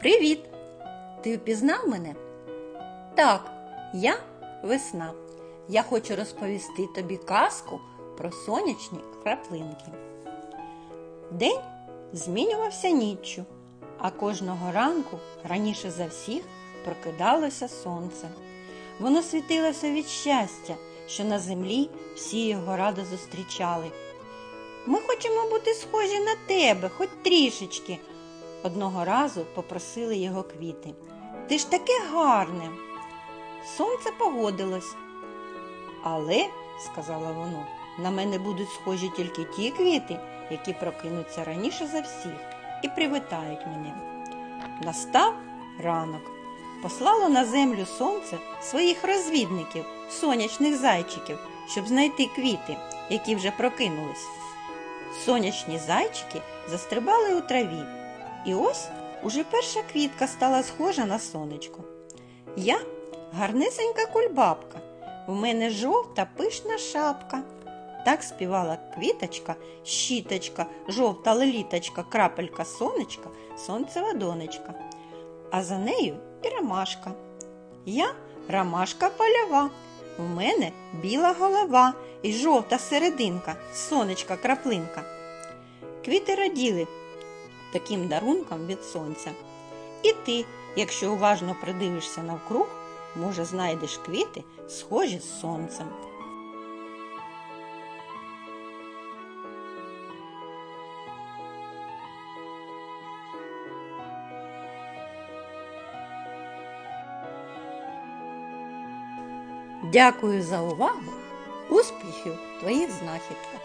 Привіт! Ти впізнав мене? Так, я весна. Я хочу розповісти тобі казку про сонячні краплинки. День змінювався ніччю, а кожного ранку раніше за всіх прокидалося сонце. Воно світилося від щастя, що на землі всі його радо зустрічали. Ми хочемо бути схожі на тебе, хоч трішечки. Одного разу попросили його квіти. Ти ж таке гарне. Сонце погодилось. Але, сказала воно, на мене будуть схожі тільки ті квіти, які прокинуться раніше за всіх і привітають мене. Настав ранок. Послало на землю сонце своїх розвідників, сонячних зайчиків, щоб знайти квіти, які вже прокинулись. Сонячні зайчики застрибали у траві. І ось уже перша квітка стала схожа на сонечко. Я гарнисенька кульбабка, в мене жовта пишна шапка. Так співала квіточка, щіточка, жовта леліточка, крапелька сонечка, сонцева донечка. А за нею і ромашка. Я ромашка польова. В мене біла голова і жовта серединка, сонечка краплинка. Квіти раділи таким дарунком від сонця. І ти, якщо уважно придивишся навкруг, може знайдеш квіти, схожі з сонцем. Дякую за увагу. Успіхів твоїх знахідках!